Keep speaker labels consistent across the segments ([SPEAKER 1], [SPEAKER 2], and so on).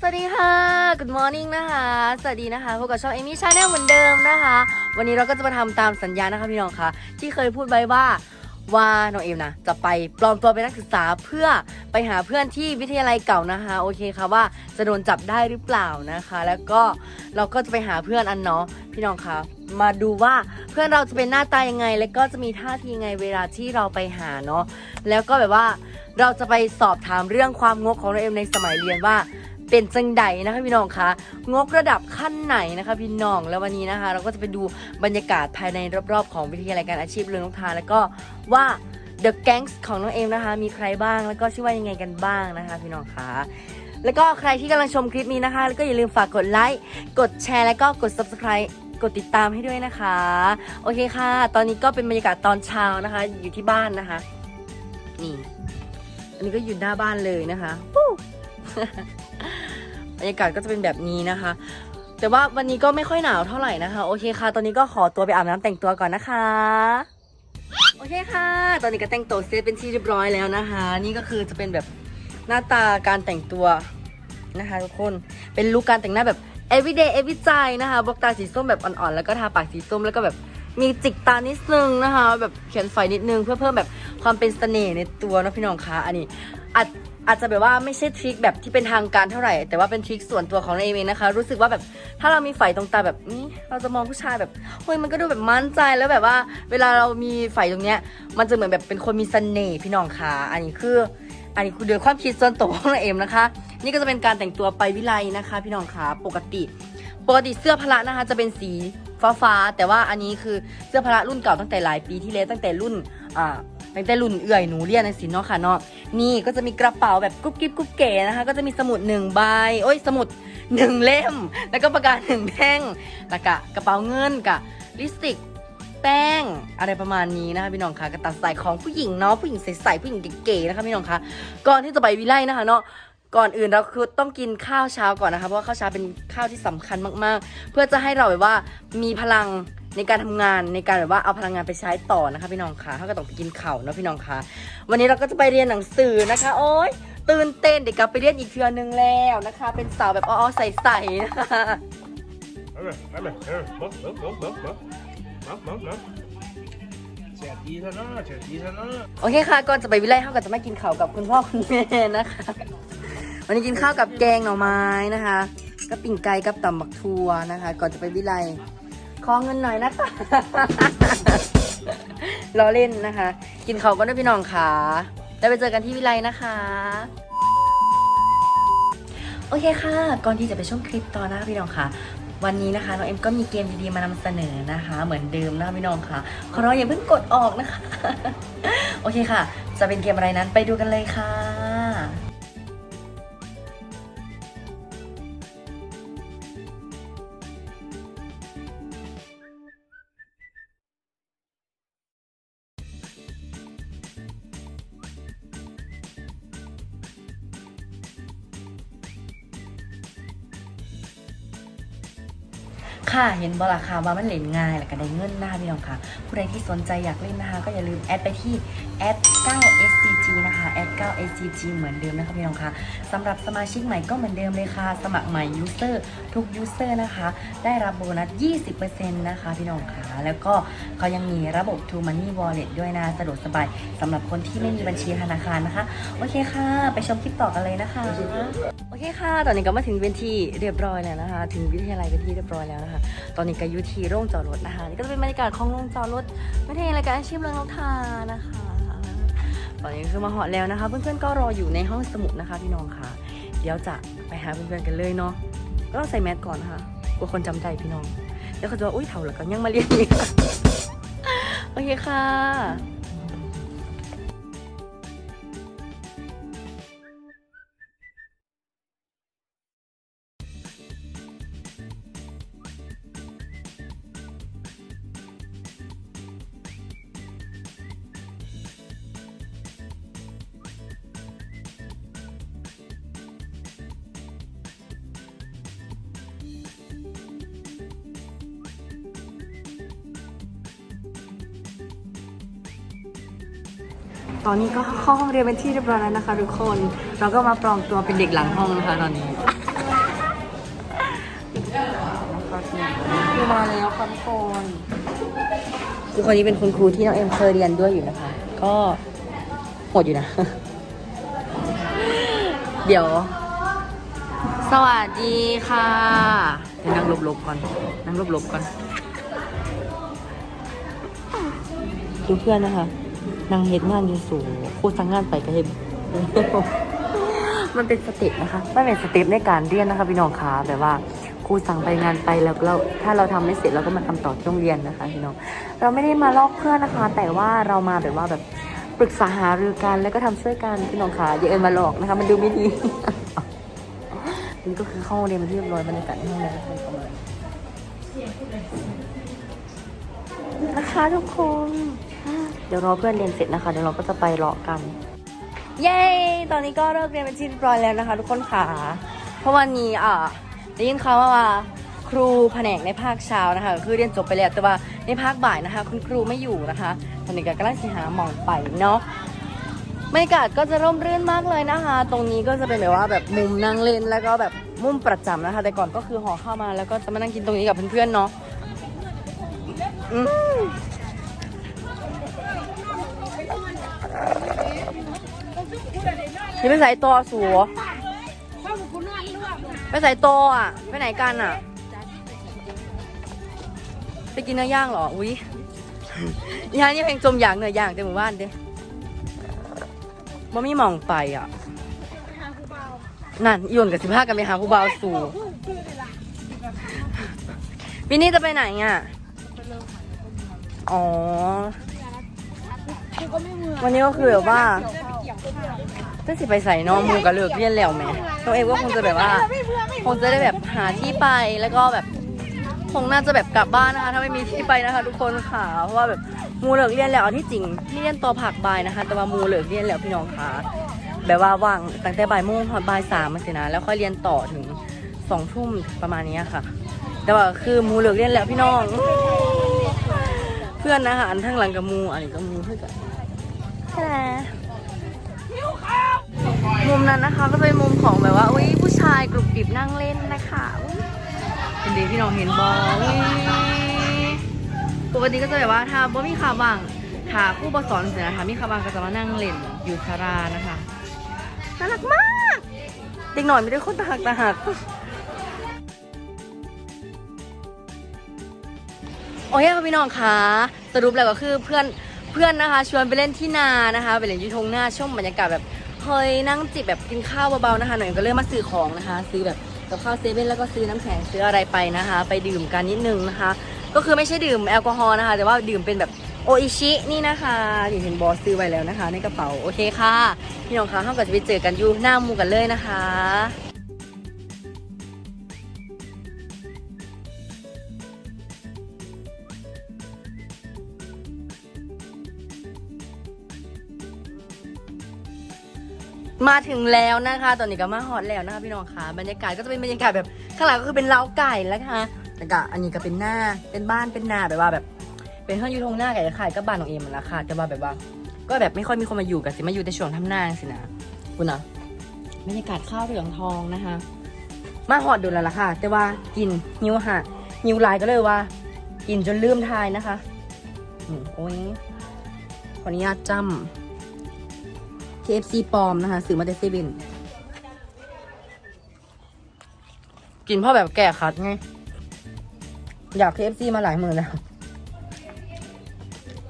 [SPEAKER 1] สวัสดีค่ะ Good morning นะคะ สวัสดีนะคะพบกับช่องเอมี่ชาแนลเหมือนเดิมนะคะ วันนี้เราก็จะมาทำตามสัญญานะคะพี่น้องคะที่เคยพูดไว้ว่าว่าน้องเอมนะจะไปปลอมตัวเป็นนักศึกษาเพื่อไปหาเพื่อนที่วิทยาลัยเก่านะคะ โอเคค่ะว่าจะโดนจับได้หรือเปล่านะคะ แล้วก็เราก็จะไปหาเพื่อนอันเนาะพี่น้องคะมาดูว่าเพื่อนเราจะเป็นหน้าตายังไง แล้วก็จะมีท่าทียังไงเวลาที่เราไปหาเนาะแล้วก็แบบว่าเราจะไปสอบถามเรื่องความงกของน้องเอมในสมัยเรียนว่า เป็นจังใดนะคะพี่น้องคะงกระดับขั้นไหนนะคะพี่น้องแล้ววันนี้นะคะ เราก็จะไปดูบรรยากาศภายในรอบๆ ของวิทยาลัยการอาชีพเรือนกทาแล้วก็ว่า The Gangs ของน้องเอมนะคะ มีใครบ้างแล้วก็ชื่อว่ายังไงกันบ้างนะคะ พี่น้องคะแล้วก็ใครที่กำลังชมคลิปนี้นะคะ แล้วก็อย่าลืมฝากกดไลค์กดแชร์แล้วก็กด subscribe กดติดตามให้ด้วยนะคะ โอเคค่ะ ตอนนี้ก็เป็นบรรยากาศตอนเช้านะคะ อยู่ที่บ้านนะคะ นี่ อันนี้ก็อยู่หน้าบ้านเลยนะคะ บรรยากาศก็จะเป็นแบบนี้นะคะ แต่ว่าวันนี้ก็ไม่ค่อยหนาวเท่าไหร่นะคะ โอเคค่ะ ตอนนี้ก็ขอตัวไปอาบน้ำแต่งตัวก่อนนะคะ โอเคค่ะ ตอนนี้ก็แต่งตัวเสร็จเป็นที่เรียบร้อยแล้วนะคะ นี่ก็คือจะเป็นแบบหน้าตาการแต่งตัวนะคะทุกคน เป็นลุคการแต่งหน้าแบบ everyday every ใจนะคะบล็อกตาสีส้มแบบอ่อนๆ แล้วก็ทาปากสีส้มแล้วก็แบบมีจิกตานิดนึงนะคะ แบบเขียนไฟนิดนึงเพื่อเพิ่มแบบความเป็นเสน่ห์ในตัวนะพี่น้องคะอันนี้อาจ อาจจะแบบว่าไม่ใช่ทริคแบบที่เป็นทางการเท่าไหร่ แต่ว่าเป็นทริคส่วนตัวของเราเองนะคะ รู้สึกว่าแบบถ้าเรามีไฟตรงตาแบบนี้ เราจะมองผู้ชายแบบเฮ้ยมันก็ดูแบบมั่นใจแล้วแบบว่า เวลาเรามีไฟตรงเนี้ย มันจะเหมือนแบบเป็นคนมีเสน่ห์พี่น้องคะอันนี้คือ อันนี้คือโดยความคิดส่วนตัวของเราเองนะคะ นี่ก็จะเป็นการแต่งตัวไปวิไลนะคะ พี่น้องคะปกติปกติเสื้อพละนะคะจะเป็นสีฟ้าฟ้าๆแต่ว่าอันนี้คือเสื้อพละรุ่นเก่าตั้งแต่หลายปีที่แล้วตั้งแต่รุ่นอ่าตั้งแต่รุ่นเอื่อยหนูเรียนในสินเนาะค่ะเนาะ นี่ก็จะมีกระเป๋าแบบกุ๊บกิ๊บกุ๊บเก๋นะคะ ก็จะมีสมุดหนึ่งใบโอ้ยสมุดหนึ่งเล่ม แล้วก็ปากกาหนึ่งแท่งแล้วก็กระเป๋าเงินกับลิปสติกแป้งอะไรประมาณนี้นะคะพี่น้องคะกระตัดใส่ของผู้หญิงเนาะผู้หญิงใสๆผู้หญิงเก๋ๆนะคะพี่น้องคะก่อนที่จะไปวิไลนะคะเนาะก่อนอื่นเราคือต้องกินข้าวเช้าก่อนนะคะเพราะว่าข้าวเช้าเป็นข้าวที่สำคัญมากๆ เพื่อจะให้เราแบบว่ามีพลัง ในการทำงานในการแบบว่าเอาพลังงานไปใช้ต่อนะคะพี่น้องคะถ้าก็ต้องไปกินข้าวเนาะพี่น้องคะวันนี้เราก็จะไปเรียนหนังสือนะคะ โอ๊ยตื่นเต้นเด็กกลับไปเรียนอีกเทือนึงแล้วนะคะ เป็นสาวแบบอ้อๆใสๆนะคะ
[SPEAKER 2] Allez, allez, allez, mop, mop, mop, mop, mop. Mop, mop, mop. เสียดีซะเนะเสียดีซะ
[SPEAKER 1] โอเคค่ะก่อนจะไปวิไลเขาก็จะไม่กินข้าวกับคุณพ่อคุณแม่นะคะ วันนี้กินข้าวกับแกงหน่อไม้นะคะกับปิ่งไก่กับตำบักทัวนะคะ ก่อนจะไปวิไล ขอเงินหน่อยนะคะรอเล่นนะคะ กินข้าวกันด้วยพี่น้องค่ะแล้วไปเจอกันที่วิไลนะคะ โอเคค่ะ ก่อนที่จะไปชมคลิปต่อนะพี่น้องค่ะวันนี้นะคะน้องเอ็มก็มีเกมดีๆมานำเสนอนะคะ เหมือนเดิมนะคะพี่น้องค่ะขอร้องอย่าเพิ่งกดออกนะคะ โอเคค่ะ จะเป็นเกมอะไรนั้นไปดูกันเลยค่ะ ค่ะเห็นบราคาว่ามันเล่นง่ายแล้วก็ได้เงินนะคะพี่น้องค่ะ ผู้ใดที่สนใจอยากเล่นนะคะก็อย่าลืมแอดไปที่แอด 9scg นะคะแอด 9scg เหมือนเดิมนะคะพี่น้องค่ะสำหรับสมาชิกใหม่ก็เหมือนเดิมเลยค่ะ สมัครใหม่ยูเซอร์ทุกยูเซอร์นะคะ ได้รับโบนัส 20%นะคะพี่น้องค่ะ แล้วก็เขายังมีระบบ True Money Wallet ด้วยนะสะดวกสบายสำหรับคนที่ไม่มีบัญชีธนาคารนะคะ โอเคค่ะ ไปชมคลิปต่อกันเลยนะคะ อเคค่ะ ตอนนี้ก็มาถึงเวนที่เรียบร้อยแล้วนะคะ ถึงวิทยาลัยเป็นที่เรียบร้อยแล้วนะคะ ตอนนี้ก็อยู่ที่โรงจอดรถนะคะ นี่ก็จะเป็นบรรยากาศของโรงจอดรถวิทยาลัยการอาชีพเรืองนกทานะคะ ตอนนี้คือมาหาะแล้วนะคะ เพื่อนๆก็รออยู่ในห้องสมุดนะคะพี่น้องค่ะ เดี๋ยวจะไปหาเพื่อนๆกันเลยเนาะ ก็ต้องใส่แมสก่อนนะคะกลัวคนจำได้พี่น้องเดี๋ยวเขาจะว่าอุ้ยเถ่าแล้วก็ยังมาเรียนอีกโอเคค่ะ อนนี้ก็เข้าห้องเรียนเป็นที่เรียบร้อยแล้วนะคะทุกคน เราก็มาปลอมตัวเป็นเด็กหลังห้องนะคะตอนนี้นะคะคือมาแล้วค่ะทุกคนคือคนนี้เป็นคุณครูที่น้องเอ็มเคยเรียนด้วยอยู่นะคะ ก็โหดอยู่นะ เดี๋ยว สวัสดีค่ะเดี๋ยวนั่งหลบๆก่อน นั่งหลบๆก่อนดูเพื่อนนะคะ นางเฮ็ดงานอยูสูงครูสั่งงานไปก็เฮ็ด มันเป็นสเต็ปนะคะมันเป็นสเต็ปในการเรียนนะคะพี่น้องคะแบบว่าครูสั่งไปงานไปแล้วเราถ้าเราทำไม่เสร็จเราก็มาทำต่อที่โรงเรียนนะคะพี่น้องเราไม่ได้มาลอกเพื่อนนะคะ แต่ว่าเรามาแบบว่าแบบปรึกษาหารือกันแล้วก็ทำช่วยกันพี่น้องคะอย่าเอินมาหลอกนะคะ มันดูไม่ดีนี่ก็คือเข้าโรงเรียนมาที่เรียบร้อยบรรยากาศให้องเรียนประมาณนะคะทุกคน เดี๋ยวรอเพื่อนเรียนเสร็จนะคะ เดี๋ยวเราก็จะไปเลาะกัน เย้ ตอนนี้ก็เลิกเรียนเป็นที่เรียบร้อยแล้วนะคะ ทุกคนค่ะ เพราะวันนี้อะได้ยินข่าวมาว่าครูแผนกในภาคเช้านะคะ คือเรียนจบไปแล้วแต่ว่าในภาคบ่ายนะคะ คุณครูไม่อยู่นะคะ ตอนนี้ก็กำลังสิหาหมองไปเนาะบรรยากาศก็จะร่มรื่นมากเลยนะคะ ตรงนี้ก็จะเป็นแบบว่าแบบมุมนั่งเล่นแล้วก็แบบมุมประจำนะคะ แต่ก่อนก็คือหอเข้ามาแล้วก็จะมานั่งกินตรงนี้กับเพื่อนๆเนาะ นี่ไปใส่ตัวสูไปใส่ตัวอะ ไปไหนกันอะ ไปกินเนื้อย่างเหรอ อุ้ยย่างนี่เพลงจมอย่างเนื้อย่างเต็มหมู่บ้านเด้บ่มีหมองไปอะ นั่นอีหยนกับสิบห้ากันไปหาผู้บ่าวสู่วินนี่จะไปไหนอะ อ๋อ วันนี้ก็คือแบบว่า ก็สิไปใส่นอมูกับเลิกเรียนแล้วไหมตัวเองก็คงจะแบบว่า คงจะได้แบบหาที่ไปแล้วก็แบบคงน่าจะแบบกลับบ้านนะคะถ้าไม่มีที่ไปนะคะ ทุกคนค่ะเพราะว่าแบบมูเลิกเรียนแล้วอันที่จริงที่เรียนต่อผักบายนะคะ แต่ว่ามูเลิกเรียนแล้วพี่น้องค่ะแบบว่าว่างตั้งแต่บ่ายโมงถึงบ่ายสามมาสินะแล้วค่อยเรียนต่อถึงสองทุ่มประมาณนี้ค่ะ แต่ว่าคือมูเลิกเรียนแล้วพี่น้อง เพื่อนนะคะอันทั้างหลังกับมูอันนี้ก็มูเพื่อนกันใช่ไห มุมนั้นนะคะก็เป็นมุมของแบบว่าอุ้ยผู้ชายกรุบกริบนั่งเล่นนะคะเป็นดีพี่น้องเห็นบอลปกติก็จะแบบว่าถ้าบ่มีข่าวบ้างถ้าผู้บสอนเสียนะคะมีข่าวบ้างก็จะมานั่งเล่นอยู่ชารานะคะน่ารักมาก เด็กหน่อยไม่ได้คนตาหักตาหักโอเคค่ะพี่น้องคะสรุปแล้วก็คือเพื่อนเพื่อนนะคะ ชวนไปเล่นที่นานะคะ ไปเล่นยูทงหน้าชมบรรยากาศแบบ เคยนั่งจิบแบบกินข้าวเบาๆนะคะ หน่อยก็เริ่มมาซื้อของนะคะ ซื้อแบบกับข้าวเซเว่นแล้วก็ซื้อน้ำแข็งซื้ออะไรไปนะคะ ไปดื่มกันนิดนึงนะคะ ก็คือไม่ใช่ดื่มแอลกอฮอล์นะคะ แต่ว่าดื่มเป็นแบบโออิชินี่นะคะที่เห็นบอสซื้อไว้แล้วนะคะ ในกระเป๋าโอเคค่ะ พี่น้องคะเราก็จะไปเจอกันอยู่หน้ามูกันเลยนะคะ มาถึงแล้วนะคะ ตอนนี้ก็มาฮอตแล้วนะคะพี่น้องคะบรรยากาศก็จะเป็นบรรยากาศแบบข้างหลังก็คือเป็นเล้าไก่แล้วค่ะแล้วก็อันนี้ก็เป็นหน้าเป็นบ้านเป็นนาแบบว่าแบบ เป็นเพื่อนอยู่ทงหน้าไก่ขายก็บ้านของเอมมันละค่ะแต่ว่าแบบว่า ก็แบบไม่ค่อยมีคนมาอยู่กันสิมาอยู่ในช่วงทำหน้าสินะคุณนะบรรยากาศข้าวเหลืองทองนะคะ มาฮอตดูแล้วล่ะค่ะ แต่ว่ากินหิวหะหิวลายก็เลยว่า กินจนลืมทายนะคะอโอ้ยขออนุญาตจ้ำ KFC ปลอมนะคะซื้อมาได้เซเว่นกินเพราะแบบแก่คัดไง อยาก KFC มาหลายมือแล้ว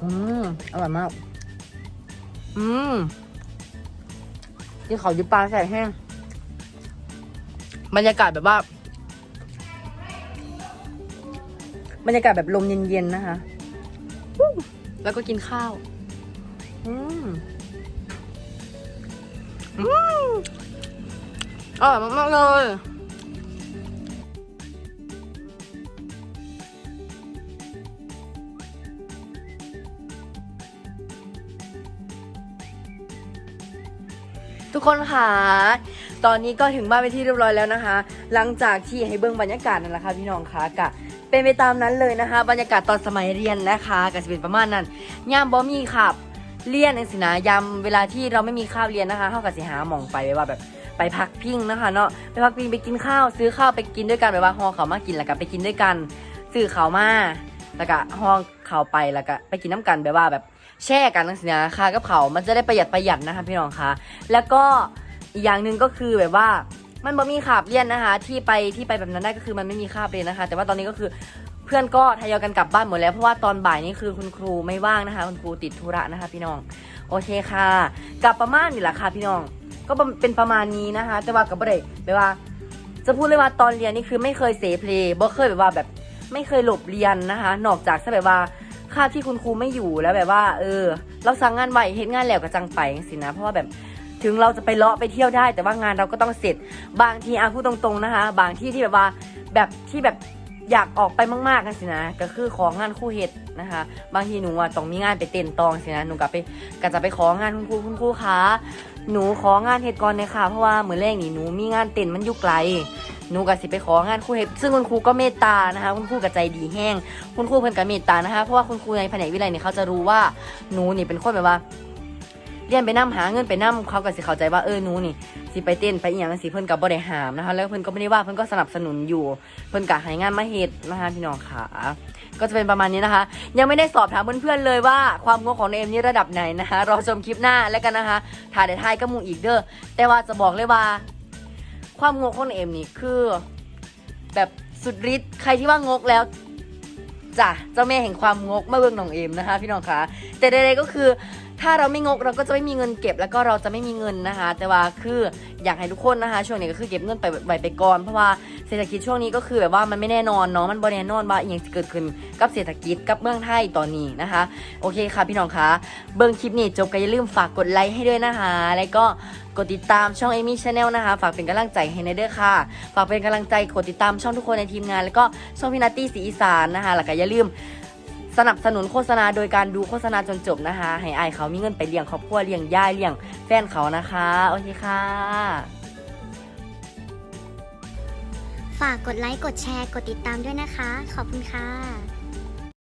[SPEAKER 1] อืมอร่อยมาก อืมที่เขายิบปลาใส่แห้งบรรยากาศแบบว่าบรรยากาศแบบลมเย็นๆนะคะวู้แล้วก็กินข้าว อืม อืมอร่อยมากๆเลยทุกคนค่ะตอนนี้ก็ถึงบ้านไปที่เรียบร้อยแล้วนะคะ หลังจากที่ให้เบิ้งบรรยากาศนั่นแหละค่ะพี่น้องค่ะกะเป็นไปตามนั้นเลยนะคะ บรรยากาศตอนสมัยเรียนนะคะก็จะเป็นประมาณนั้นย่ามบอมีขับ เรียนเองสินะยามเวลาที่เราไม่มีข้าวเรียนนะคะเขาก็สิหาหมองไปว่าแบบไปพักพิงนะคะเนาะไปพักพิงไปกินข้าว ซื้อข้าวไปกินด้วยกันแบบว่าห่อเขามากินแล้วก็ไปกินด้วยกันซื้อเขาวมาแล้วก็ห่อเขาไปแล้วก็ไปกินน้ำกันแบบว่าแบบแช่กันนั่นสินะค่ะกับเขามันจะได้ประหยัดประหยัดนะคะพี่น้องคะแล้วก็อีกอย่างหนึ่งก็คือแบบว่ามันบ่มีคาบเรียนนะคะ ที่ไปที่ไปแบบนั้นได้ก็คือมันไม่มีคาบเรียนนะคะ แต่ว่าตอนนี้ก็คือ เพื่อนก็ทยอยกันกลับบ้านหมดแล้ว เพราะว่าตอนบ่ายนี่คือคุณครูไม่ว่างนะคะ คุณครูติดธุระนะคะ พี่น้อง โอเคค่ะกลับประมาณนี่แหละค่ะพี่น้อง ก็เป็นประมาณนี้นะคะ แต่ว่ากับบ่ได้แบบว่า จะพูดเลยว่าตอนเรียนนี่คือไม่เคยเสเพลย์บ่เคยแบบว่าแบบไม่เคยหลบเรียนนะคะ นอกจากถ้าแบบว่าคาบที่คุณครูไม่อยู่แล้วแบบว่า เออ เราสั่งงานไว้เฮ็ดงานแล้วก็จังไปสินะ เพราะว่าแบบถึงเราจะไปเลาะไปเที่ยวได้ แต่ว่างานเราก็ต้องเสร็จ บางทีอาพูดตรงๆนะคะ บางที่ที่แบบว่าแบบที่แบบ อยากออกไปมากๆกันสินะ ก็คือของงานคู่เฮ็ดนะคะ บางทีหนูอะต้องมีงานไปเต้นตองสินะ หนูก็ไปก็จะไปของานคุณครูคุณครูคะหนูของานเฮ็ดก่อนเลยค่ะ เพราะว่าเหมือนแรกนี่หนูมีงานเต้นมันอยู่ไกล หนูก็สิไปของานครูเฮ็ด ซึ่งคุณครูก็เมตตานะคะ คุณครูก็ใจดีแห้ง คุณครูเพิ่นก็เมตตานะคะ เพราะว่าคุณครูในแผนกวิไลเนี่ยเขาจะรู้ว่าหนูนี่เป็นคนแบบว่า เรียนไปนํหาเงินไปนํเขาก็สิเข้าใจว่าเออหนูนี่สิไปเต้นไปอีหยังสิเพิ่นก็บ่ได้หามนะคะ แล้วเพิ่นก็ไม่ได้ว่าเพิ่นก็สนับสนุนอยู่ เพิ่นก็ให้งานมาเฮ็ดนะคะพี่น้องค่ะก็จะเป็นประมาณนี้นะคะ ยังไม่ได้สอบถามเพื่อนๆเลยว่าความงงของเอมนี่ระดับไหนนะคะรอชมคลิปหน้าแล้วกันนะคะถ่ายได้ท้ายก็มูอีกเด้อแต่ว่าจะบอกเลยว่า ความงกของเอมนี่คือ แบบสุดฤทธิ์ใครที่ว่างกแล้ว จ้ะเจ้าแม่แห่งความงกมาเบิ่งน้องเอมนะคะ พี่น้องคะแต่ใดๆก็คือ ถ้าเราไม่งกเราก็จะไม่มีเงินเก็บแล้วก็เราจะไม่มีเงินนะคะ แต่ว่าคืออยากให้ทุกคนนะคะ ช่วงนี้ก็คือเก็บเงินไปไวไปก่อนเพราะว่า เศรษฐกิจช่วงนี้ก็คือแบบว่ามันไม่แน่นอนเนาะมันบ่แน่นอนว่าอย่างจะเกิดขึ้นกับเศรษฐกิจกับเมืองไทยตอนนี้นะคะ โอเคค่ะพี่น้องคะเบิ่งคลิปนี้จบก็อย่าลืมฝากกดไลค์ให้ด้วยนะคะแล้วก็กดติดตามช่องเอมี่ชาแนลนะคะ ฝากเป็นกำลังใจให้ในเด้อค่ะ ฝากเป็นกำลังใจกดติดตามช่องทุกคนในทีมงาน แล้วก็ช่องพี่นัตตี้สีอีสานนะคะแล้วก็อย่าลืมสนับสนุนโฆษณาโดยการดูโฆษณาจนจบนะคะ ให้อายเขามีเงินไปเลี้ยงครอบครัวเลี้ยงย่ายเลี้ยงแฟนเขานะคะ โอเคค่ะ
[SPEAKER 3] ฝากกดไลค์ กดแชร์ กดติดตามด้วยนะคะ ขอบคุณค่ะ